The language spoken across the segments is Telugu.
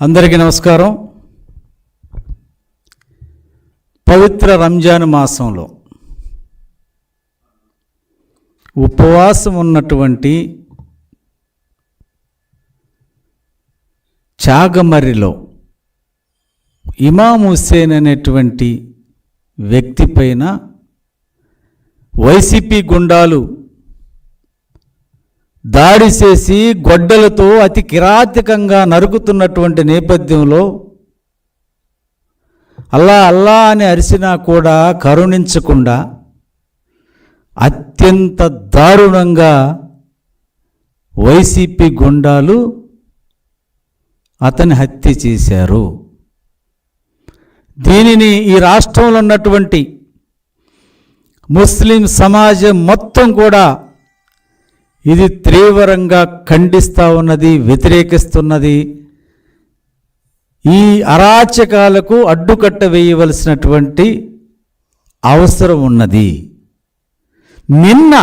అందరికీ నమస్కారం. పవిత్ర రంజాన్ మాసంలో ఉపవాసం ఉన్నటువంటి చాగమర్రిలో ఇమాం హుస్సేన్ అనేటువంటి వ్యక్తి పైన వైసీపీ గుండాలు దాడి చేసి గొడ్డలతో అతి కిరాతకంగా నరుకుతున్నటువంటి నేపథ్యంలో అల్లా అల్లా అని అరిసినా కూడా కరుణించకుండా అత్యంత దారుణంగా వైసీపీ గుండాలు అతని హత్య చేశారు. దీనిని ఈ రాష్ట్రంలో ఉన్నటువంటి ముస్లిం సమాజం మొత్తం కూడా ఇది తీవ్రంగా ఖండిస్తూ ఉన్నది వ్యతిరేకిస్తున్నది. ఈ అరాచకాలకు అడ్డుకట్ట వేయవలసినటువంటి అవసరం ఉన్నది. నిన్న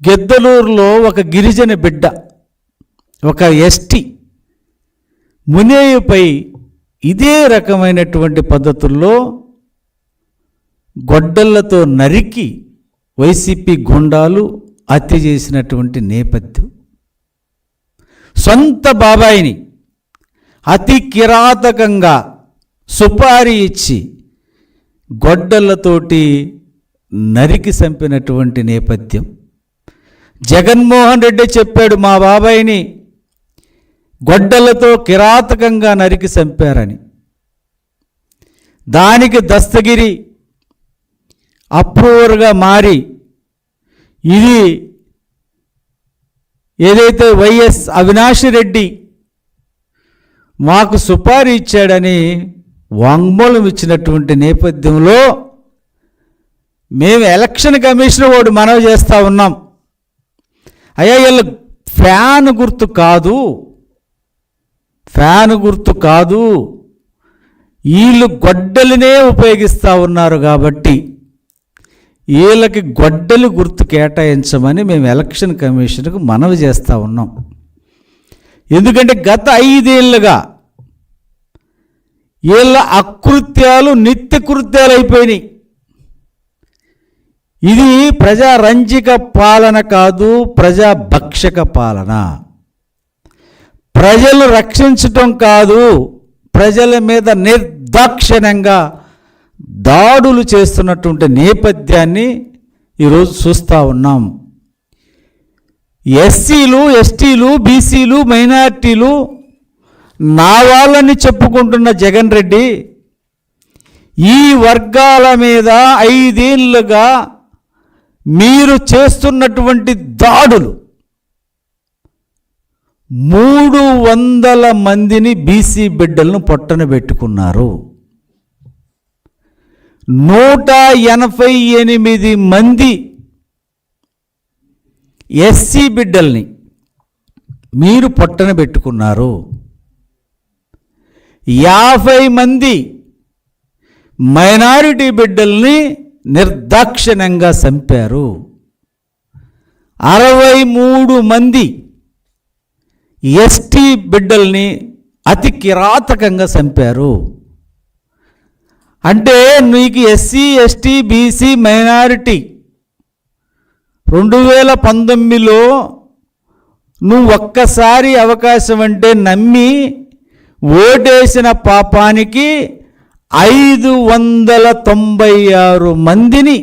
గెద్దలూరులో ఒక గిరిజన బిడ్డ ఒక ఎస్టీ మునేయుపై ఇదే రకమైనటువంటి పద్ధతుల్లో గొడ్డళ్ళతో నరికి వైసీపీ గుండాలు హత్య చేసినటువంటి నేపథ్యం. సొంత బాబాయిని అతి కిరాతకంగా సుపారీ ఇచ్చి గొడ్డళ్ళతోటి నరికి చంపినటువంటి నేపథ్యం. జగన్మోహన్ రెడ్డి చెప్పాడు మా బాబాయిని గొడ్డలతో కిరాతకంగా నరికి చంపారని. దానికి దస్తగిరి అప్రూవర్గా మారి ఇది ఏదైతే వైఎస్ అవినాష్ రెడ్డి మాకు సుపారీ ఇచ్చాడని వాంగ్మూలం ఇచ్చినటువంటి నేపథ్యంలో మేము ఎలక్షన్ కమిషన్ వాడు మనవి చేస్తూ ఉన్నాం. అయ్యా వీళ్ళు ఫ్యాన్ గుర్తు కాదు. ఫ్యాన్ గుర్తు కాదు. వీళ్ళు గొడ్డలినే ఉపయోగిస్తూ ఉన్నారు కాబట్టి వీళ్ళకి గొడ్డలి గుర్తు కేటాయించమని మేము ఎలక్షన్ కమిషన్కు మనవి చేస్తూ ఉన్నాం. ఎందుకంటే గత ఐదేళ్ళుగా వీళ్ళ అకృత్యాలు నిత్య కృత్యాలు అయిపోయినాయి. ఇది ప్రజారంజిక పాలన కాదు ప్రజా భక్షక పాలన. ప్రజలు రక్షించటం కాదు ప్రజల మీద నిర్దాక్షిణ్యంగా దాడులు చేస్తున్నటువంటి నేపథ్యాన్ని ఈరోజు చూస్తూ ఉన్నాం. ఎస్సీలు ఎస్టీలు బీసీలు మైనార్టీలు నా వాళ్ళని చెప్పుకుంటున్న జగన్ రెడ్డి ఈ వర్గాల మీద ఐదేళ్ళుగా మీరు చేస్తున్నటువంటి దాడులు మూడు వందల మందిని బీసీ బిడ్డలను పొట్టన పెట్టుకున్నారు. నూట ఎనభై ఎనిమిది మంది ఎస్సీ బిడ్డల్ని మీరు పొట్టన పెట్టుకున్నారు. యాభై మంది మైనారిటీ బిడ్డల్ని నిర్దాక్షిణ్యంగా చంపారు. అరవై మూడు మంది ఎస్టీ బిడ్డల్ని అతి కిరాతకంగా చంపారు. అంటే నీకు ఎస్సీ ఎస్టీ బీసీ మైనారిటీ రెండు వేల పంతొమ్మిదిలో నువ్వు ఒక్కసారి అవకాశం అంటే నమ్మి ఓటేసిన పాపానికి ఐదు వందల తొంభై ఆరు మందిని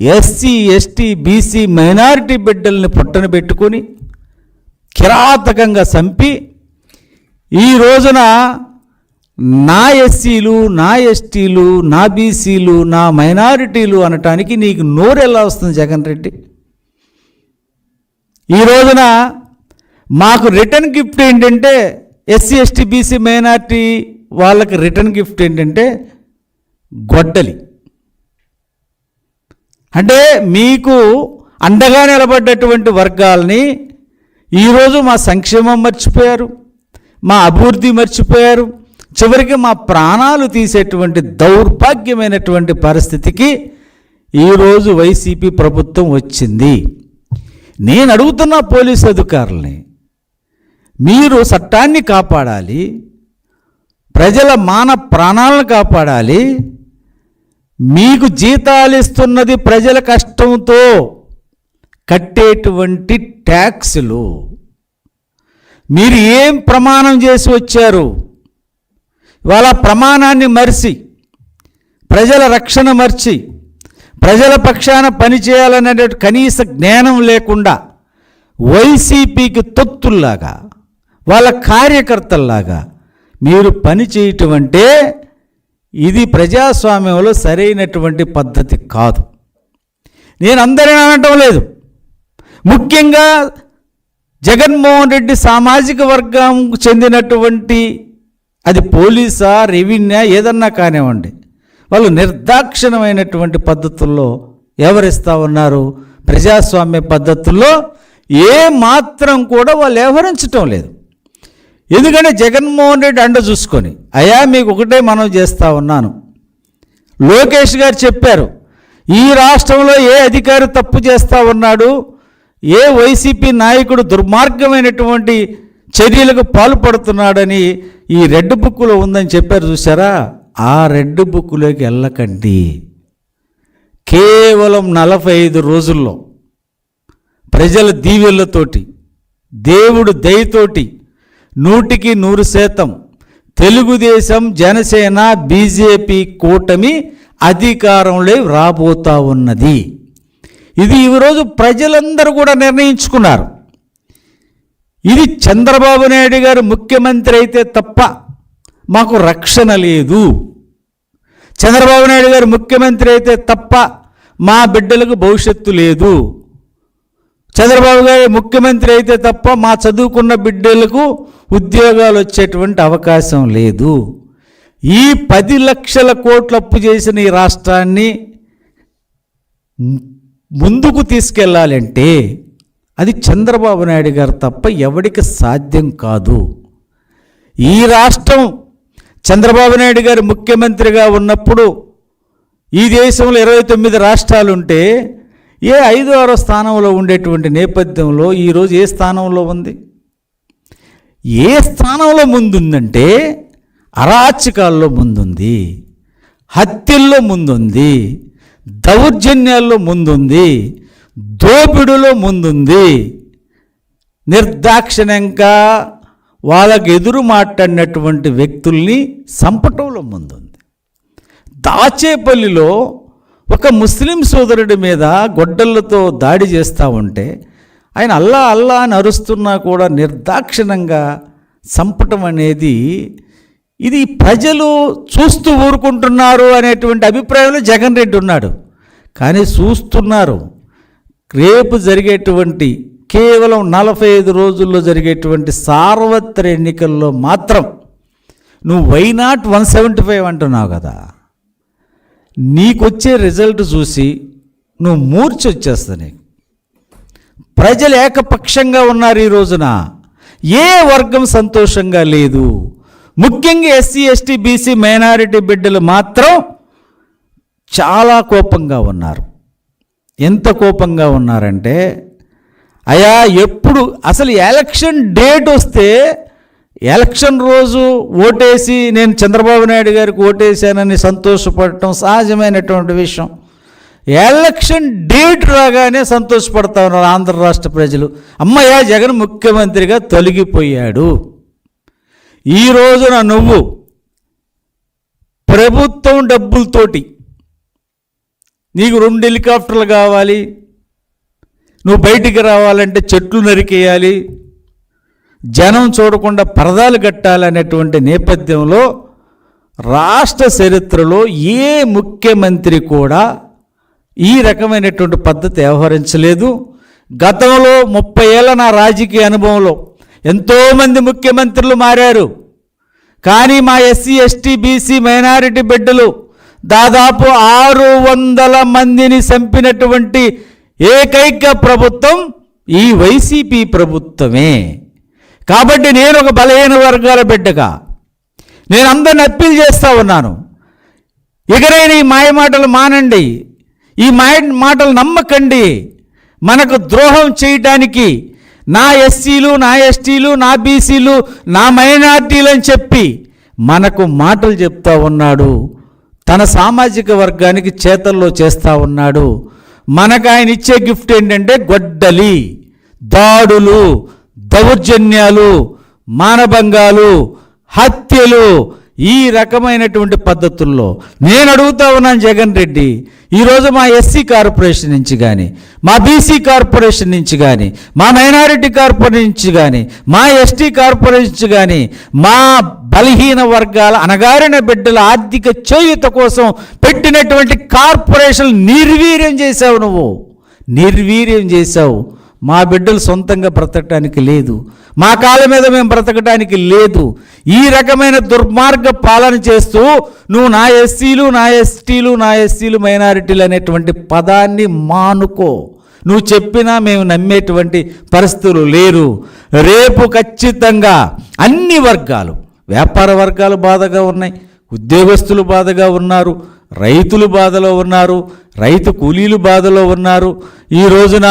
ఎస్సీ ఎస్టీ బీసీ మైనారిటీ బిడ్డల్ని పుట్టన పెట్టుకొని కిరాతకంగా చంపి ఈ రోజున నా ఎస్సీలు నా ఎస్టీలు నా బీసీలు నా మైనారిటీలు అనటానికి నీకు నోరు ఎలా వస్తుంది జగన్ రెడ్డి? ఈ రోజున మాకు రిటర్న్ గిఫ్ట్ ఏంటంటే ఎస్సీ ఎస్టీ బీసీ మైనారిటీ వాళ్ళకి రిటర్న్ గిఫ్ట్ ఏంటంటే గొడ్డలి. అంటే మీకు అండగా నిలబడ్డటువంటి వర్గాల్ని ఈరోజు మా సంక్షేమం మర్చిపోయారు మా అభివృద్ధి మర్చిపోయారు చివరికి మా ప్రాణాలు తీసేటువంటి దౌర్భాగ్యమైనటువంటి పరిస్థితికి ఈరోజు వైసీపీ ప్రభుత్వం వచ్చింది. నేను అడుగుతున్న పోలీసు అధికారుల్ని మీరు చట్టాన్ని కాపాడాలి ప్రజల మాన ప్రాణాలను కాపాడాలి మీకు జీతాలు ఇస్తున్నది ప్రజల కష్టంతో కట్టేటువంటి ట్యాక్సులు. మీరు ఏం ప్రమాణం చేసి వచ్చారు? వాళ్ళ ప్రమాణాన్ని మరిచి ప్రజల రక్షణ మర్చి ప్రజల పక్షాన పనిచేయాలనే కనీస జ్ఞానం లేకుండా వైసీపీకి తొత్తుల్లాగా వాళ్ళ కార్యకర్తల్లాగా మీరు పని చేయటం అంటే ఇది ప్రజాస్వామ్యంలో సరైనటువంటి పద్ధతి కాదు. నేను అందరిని అనటం లేదు. ముఖ్యంగా జగన్మోహన్ రెడ్డి సామాజిక వర్గం చెందినటువంటి అది పోలీసా రెవెన్యూ ఏదన్నా కానివ్వండి. వాళ్ళు నిర్దాక్షిణమైనటువంటి పద్ధతుల్లో వ్యవహరిస్తూ ఉన్నారు? ప్రజాస్వామ్య పద్ధతుల్లో ఏ మాత్రం కూడా వాళ్ళు వ్యవహరించటం లేదు. ఎందుకంటే జగన్మోహన్ రెడ్డి అండ చూసుకొని అయా మీకు ఒకటే మనం చేస్తూ ఉన్నాను. లోకేష్ గారు చెప్పారు ఈ రాష్ట్రంలో ఏ అధికారి తప్పు చేస్తూ ఉన్నాడు? ఏ వైసీపీ నాయకుడు దుర్మార్గమైనటువంటి చర్యలకు పాల్పడుతున్నాడని ఈ రెడ్ బుక్లో ఉందని చెప్పారు చూసారా ఆ రెడ్ బుక్లోకి వెళ్ళకండి. కేవలం నలభై ఐదు రోజుల్లో ప్రజల దీవెళ్ళతోటి దేవుడు దయతోటి నూటికి నూరు శాతం తెలుగుదేశం జనసేన బీజేపీ కూటమి అధికారంలో రాబోతా ఉన్నది. ఇది ఈరోజు ప్రజలందరూ కూడా నిర్ణయించుకున్నారు. ఇది చంద్రబాబు నాయుడు గారు ముఖ్యమంత్రి అయితే తప్ప మాకు రక్షణ లేదు. చంద్రబాబు నాయుడు గారు ముఖ్యమంత్రి అయితే తప్ప మా బిడ్డలకు భవిష్యత్తు లేదు. చంద్రబాబు గారు ముఖ్యమంత్రి అయితే తప్ప మా చదువుకున్న బిడ్డలకు ఉద్యోగాలు వచ్చేటువంటి అవకాశం లేదు. ఈ పది లక్షల కోట్లు అప్పు చేసిన ఈ రాష్ట్రాన్ని ముందుకు తీసుకెళ్ళాలంటే అది చంద్రబాబు నాయుడు గారు తప్ప ఎవడికి సాధ్యం కాదు. ఈ రాష్ట్రం చంద్రబాబు నాయుడు గారు ముఖ్యమంత్రిగా ఉన్నప్పుడు ఈ దేశంలో ఇరవై తొమ్మిది రాష్ట్రాలు ఉంటే ఏ ఐదో ఆరో స్థానంలో ఉండేటువంటి నేపథ్యంలో ఈరోజు ఏ స్థానంలో ఉంది? ఏ స్థానంలో ముందుందంటే అరాచకాల్లో ముందుంది హత్యల్లో ముందుంది దౌర్జన్యాల్లో ముందుంది దోపిడులో ముందుంది. నిర్దాక్షిణ్యంగా వాళ్ళకి ఎదురు మాట్లాడినటువంటి వ్యక్తుల్ని సంపటంలో ముందుంది. దాచేపల్లిలో ఒక ముస్లిం సోదరుడి మీద గొడ్డళ్ళతో దాడి చేస్తూ ఉంటే ఆయన అల్లా అల్లా అని అరుస్తున్నా కూడా నిర్దాక్షిణంగా చంపటం అనేది ఇది ప్రజలు చూస్తూ ఊరుకుంటున్నారు అనేటువంటి అభిప్రాయంలో జగన్ రెడ్డి ఉన్నాడు. కానీ చూస్తున్నారు. రేపు జరిగేటువంటి కేవలం నలభై ఐదు రోజుల్లో జరిగేటువంటి సార్వత్ర ఎన్నికల్లో మాత్రం నువ్వు why not one seventy five అంటున్నావు కదా? నీకొచ్చే రిజల్ట్ చూసి నువ్వు మూర్చి వచ్చేస్తా నీకు. ప్రజలు ఏకపక్షంగా ఉన్నారు ఈ రోజున. ఏ వర్గం సంతోషంగా లేదు? ముఖ్యంగా ఎస్సీ ఎస్టీ బీసీ మైనారిటీ బిడ్డలు మాత్రం చాలా కోపంగా ఉన్నారు. ఎంత కోపంగా ఉన్నారంటే అయా ఎప్పుడు అసలు ఎలక్షన్ డేట్ వస్తే ఎలక్షన్ రోజు ఓటేసి నేను చంద్రబాబు నాయుడు గారికి ఓటేశానని సంతోషపడటం సహజమైనటువంటి విషయం. ఎలక్షన్ డేట్ రాగానే సంతోషపడతా ఉన్నారు ఆంధ్ర రాష్ట్ర ప్రజలు. అమ్మయ్య జగన్ ముఖ్యమంత్రిగా తొలగిపోయాడు. ఈ రోజున నువ్వు ప్రభుత్వం డబ్బులతోటి నీకు రెండు హెలికాప్టర్లు కావాలి. నువ్వు బయటికి రావాలంటే చెట్లు నరికేయాలి. జనం చూడకుండా పరదాలు కట్టాలనేటువంటి నేపథ్యంలో రాష్ట్ర చరిత్రలో ఏ ముఖ్యమంత్రి కూడా ఈ రకమైనటువంటి పద్ధతి వ్యవహరించలేదు. గతంలో ముప్పై ఏళ్ళ నా రాజకీయ అనుభవంలో ఎంతోమంది ముఖ్యమంత్రులు మారారు. కానీ మా ఎస్సీ ఎస్టీ బీసీ మైనారిటీ బిడ్డలు దాదాపు ఆరు వందల మందిని చంపినటువంటి ఏకైక ప్రభుత్వం ఈ వైసీపీ ప్రభుత్వమే. కాబట్టి నేను ఒక బలహీన వర్గాల బిడ్డగా. నేను అందరిని అప్పీల్ చేస్తూ ఉన్నాను. ఎగరైన ఈ మాయ మాటలు మానండి. ఈ మాయ మాటలు నమ్మకండి. మనకు ద్రోహం చేయటానికి నా ఎస్సీలు నా ఎస్టీలు నా బీసీలు నా మైనార్టీలు అని చెప్పి మనకు మాటలు చెప్తా ఉన్నాడు. తన సామాజిక వర్గానికి చేతల్లో చేస్తూ ఉన్నాడు. మనకు ఆయన ఇచ్చే గిఫ్ట్ ఏంటంటే గొడ్డలి దాడులు దౌర్జన్యాలు మానభంగాలు హత్యలు ఈ రకమైనటువంటి పద్ధతుల్లో నేను అడుగుతా ఉన్నాను జగన్ రెడ్డి ఈరోజు మా ఎస్సీ కార్పొరేషన్ నుంచి కానీ మా బీసీ కార్పొరేషన్ నుంచి కానీ మా మైనారిటీ కార్పొరేషన్ నుంచి కానీ మా ఎస్టీ కార్పొరేషన్ నుంచి కానీ మా బలహీన వర్గాల అనగారిన బిడ్డల ఆర్థిక చేయుత కోసం పెట్టినటువంటి కార్పొరేషన్ నిర్వీర్యం చేశావు నువ్వు. నిర్వీర్యం చేశావు. మా బిడ్డలు సొంతంగా బ్రతకటానికి లేదు. మా కాళ్ళ మీద మేము బ్రతకటానికి లేదు. ఈ రకమైన దుర్మార్గ పాలన చేస్తూ నువ్వు నా ఎస్సీలు నా ఎస్టీలు నా ఎస్సీలు మైనారిటీలు అనేటువంటి పదాన్ని మానుకో. నువ్వు చెప్పినా మేము నమ్మేటువంటి పరిస్థితులు లేరు. రేపు ఖచ్చితంగా అన్ని వర్గాలు వ్యాపార వర్గాలు బాధగా ఉన్నాయి. ఉద్యోగస్తులు బాధగా ఉన్నారు. రైతులు బాధలో ఉన్నారు. రైతు కూలీలు బాధలో ఉన్నారు. ఈ రోజున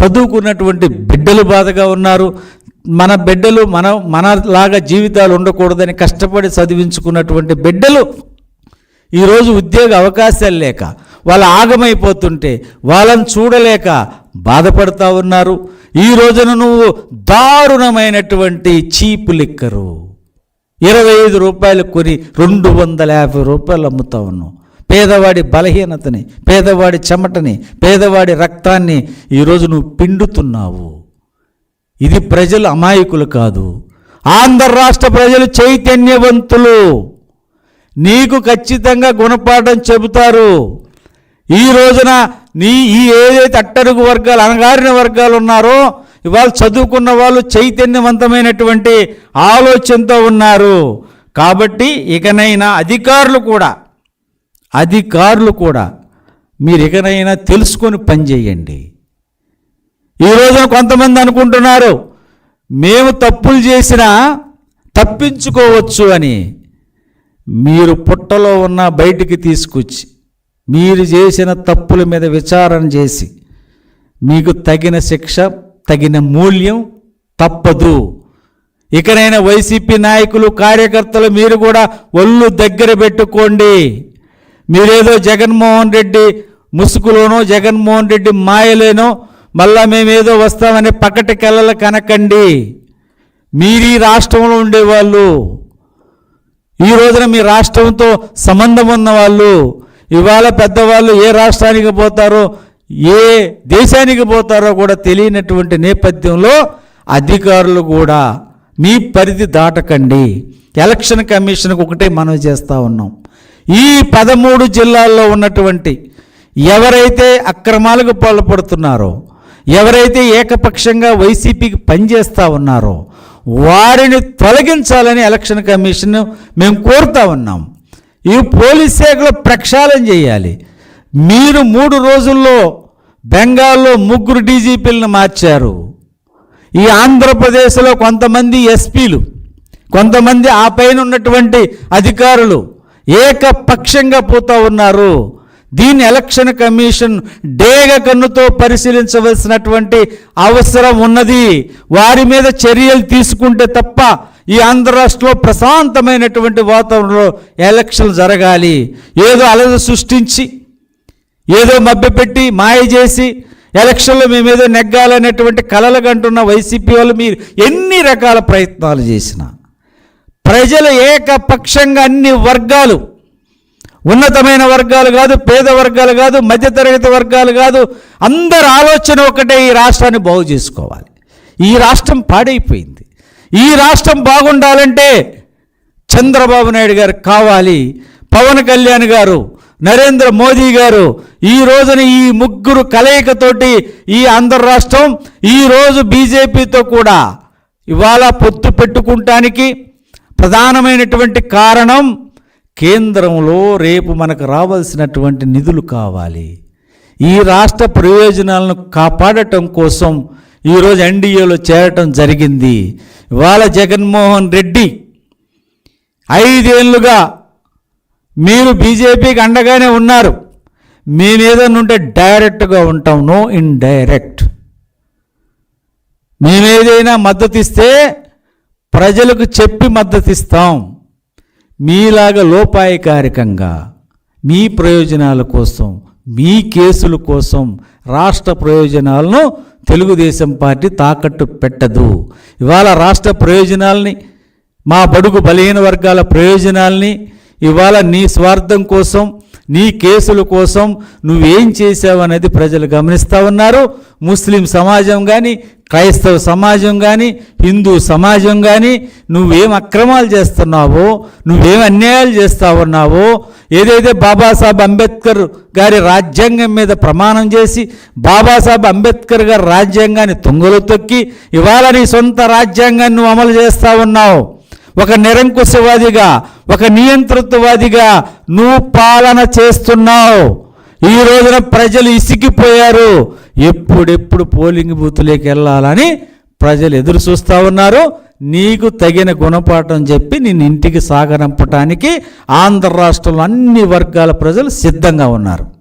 చదువుకున్నటువంటి బిడ్డలు బాధగా ఉన్నారు. మన బిడ్డలు మన మనలాగా జీవితాలు ఉండకూడదని కష్టపడి చదివించుకున్నటువంటి బిడ్డలు ఈరోజు ఉద్యోగ అవకాశాలు లేక వాళ్ళు ఆగమైపోతుంటే వాళ్ళని చూడలేక బాధపడతా ఉన్నారు. ఈ రోజున నువ్వు దారుణమైనటువంటి చీపు లిక్కరు. ఇరవై ఐదు రూపాయలు కొని రెండు వందల యాభై రూపాయలు అమ్ముతా ఉన్నావు. పేదవాడి బలహీనతని పేదవాడి చెమటని పేదవాడి రక్తాన్ని ఈరోజు నువ్వు పిండుతున్నావు. ఇది ప్రజలు అమాయకులు కాదు. ఆంధ్ర రాష్ట్ర ప్రజలు చైతన్యవంతులు. నీకు ఖచ్చితంగా గుణపాఠం చెబుతారు. ఈ రోజున నీ ఈ ఏదైతే అట్టడుగు వర్గాలు అణగారిన వర్గాలు ఉన్నారో ఇవాళ చదువుకున్న వాళ్ళు చైతన్యవంతమైనటువంటి ఆలోచనతో ఉన్నారు. కాబట్టి ఇకనైనా అధికారులు కూడా అధికారులు కూడా మీరు ఇకనైనా తెలుసుకొని పనిచేయండి ఈ రోజున కొంతమంది అనుకుంటున్నారు మేము తప్పులు చేసినా తప్పించుకోవచ్చు అని. మీరు పుట్టలో ఉన్న బయటికి తీసుకొచ్చి మీరు చేసిన తప్పుల మీద విచారణ చేసి మీకు తగిన శిక్ష తగిన మూల్యం తప్పదు. ఇకనైనా వైసీపీ నాయకులు కార్యకర్తలు మీరు కూడా ఒళ్ళు దగ్గర పెట్టుకోండి. మీరేదో జగన్మోహన్ రెడ్డి ముసుగులోనో జగన్మోహన్ రెడ్డి మాయలేనో మళ్ళా మేమేదో వస్తామని పక్కటి కళ్ళలు కనకండి. మీరు ఈ రాష్ట్రంలో ఉండేవాళ్ళు. ఈ రోజున మీ రాష్ట్రంతో సంబంధం ఉన్నవాళ్ళు. ఇవాళ పెద్దవాళ్ళు ఏ రాష్ట్రానికి పోతారో ఏ దేశానికి పోతారో కూడా తెలియనటువంటి నేపథ్యంలో అధికారులు కూడా మీ పరిధి దాటకండి. ఎలక్షన్ కమిషన్కి ఒకటే మనం చేస్తూ ఉన్నాం. ఈ పదమూడు జిల్లాల్లో ఉన్నటువంటి ఎవరైతే అక్రమాలకు పాల్పడుతున్నారో ఎవరైతే ఏకపక్షంగా వైసీపీకి పనిచేస్తూ ఉన్నారో వారిని తొలగించాలని ఎలక్షన్ కమిషన్ మేము కోరుతా ఉన్నాం. ఈ పోలీస్ శాఖలో ప్రక్షాళన చేయాలి. మీరు మూడు రోజుల్లో బెంగాల్లో ముగ్గురు డీజీపీలను మార్చారు. ఈ ఆంధ్రప్రదేశ్లో కొంతమంది ఎస్పీలు కొంతమంది ఆ పైన ఉన్నటువంటి అధికారులు ఏకపక్షంగా పోతా ఉన్నారు. దీన్ని ఎలక్షన్ కమిషన్ డేగ కన్నుతో పరిశీలించవలసినటువంటి అవసరం ఉన్నది. వారి మీద చర్యలు తీసుకుంటే తప్ప ఈ ఆంధ్ర రాష్ట్రంలో ప్రశాంతమైనటువంటి వాతావరణంలో ఎలక్షన్లు జరగాలి. ఏదో అలజ సృష్టించి ఏదో మభ్యపెట్టి మాయ చేసి ఎలక్షన్లో మేమేదో నెగ్గాలనేటువంటి కలలు కంటున్న వైసీపీ వాళ్ళు మీరు ఎన్ని రకాల ప్రయత్నాలు చేసినా ప్రజలు ఏకపక్షంగా అన్ని వర్గాలు ఉన్నతమైన వర్గాలు కాదు పేద వర్గాలు కాదు మధ్యతరగతి వర్గాలు కాదు అందరి ఆలోచన ఒకటే ఈ రాష్ట్రాన్ని బాగు చేసుకోవాలి. ఈ రాష్ట్రం పాడైపోయింది. ఈ రాష్ట్రం బాగుండాలంటే చంద్రబాబు నాయుడు గారు కావాలి పవన్ కళ్యాణ్ గారు నరేంద్ర మోదీ గారు ఈ రోజున ఈ ముగ్గురు కలయికతోటి ఈ ఆంధ్ర రాష్ట్రం ఈరోజు బీజేపీతో కూడా ఇవాళ పొత్తు పెట్టుకుంటానికి ప్రధానమైనటువంటి కారణం కేంద్రంలో రేపు మనకు రావాల్సినటువంటి నిధులు కావాలి. ఈ రాష్ట్ర ప్రయోజనాలను కాపాడటం కోసం ఈరోజు ఎన్డీఏలో చేరటం జరిగింది. ఇవాళ జగన్మోహన్ రెడ్డి ఐదేళ్ళుగా మీరు బీజేపీకి అండగానే ఉన్నారు. మేమేదన్నా ఉంటే డైరెక్ట్గా ఉంటాం నో ఇన్ డైరెక్ట్ మేమేదైనా మద్దతు ఇస్తే ప్రజలకు చెప్పి మద్దతిస్తాం. మీలాగా లోపాయకారికంగా మీ ప్రయోజనాల కోసం మీ కేసుల కోసం రాష్ట్ర ప్రయోజనాలను తెలుగుదేశం పార్టీ తాకట్టు పెట్టదు. ఇవాళ రాష్ట్ర ప్రయోజనాల్ని మా బడుగు బలహీన వర్గాల ప్రయోజనాల్ని ఇవాళ నీ స్వార్థం కోసం నీ కేసుల కోసం నువ్వేం చేసావనేది ప్రజలు గమనిస్తూ ఉన్నారు. ముస్లిం సమాజం కానీ క్రైస్తవ సమాజం కానీ హిందూ సమాజం కానీ నువ్వేం అక్రమాలు చేస్తున్నావో నువ్వేం అన్యాయాలు చేస్తా ఉన్నావో ఏదైతే బాబాసాహెబ్ అంబేద్కర్ గారి రాజ్యాంగం మీద ప్రమాణం చేసి బాబాసాహెబ్ అంబేద్కర్ గారి రాజ్యాంగాన్ని తుంగలు తొక్కి ఇవాళ నీ సొంత రాజ్యాంగాన్ని నువ్వు అమలు చేస్తా ఉన్నావు ఒక నిరంకుశవాదిగా ఒక నియంతృత్వవాదిగా నువ్వు పాలన చేస్తున్నావు. ఈ రోజున ప్రజలు ఇసిగిపోయారు. ఎప్పుడెప్పుడు పోలింగ్ బూత్లోకి వెళ్ళాలని ప్రజలు ఎదురు చూస్తూ ఉన్నారు. నీకు తగిన గుణపాఠం చెప్పి నేను ఇంటికి సాగనంపటానికి ఆంధ్ర రాష్ట్రంలో అన్ని వర్గాల ప్రజలు సిద్ధంగా ఉన్నారు.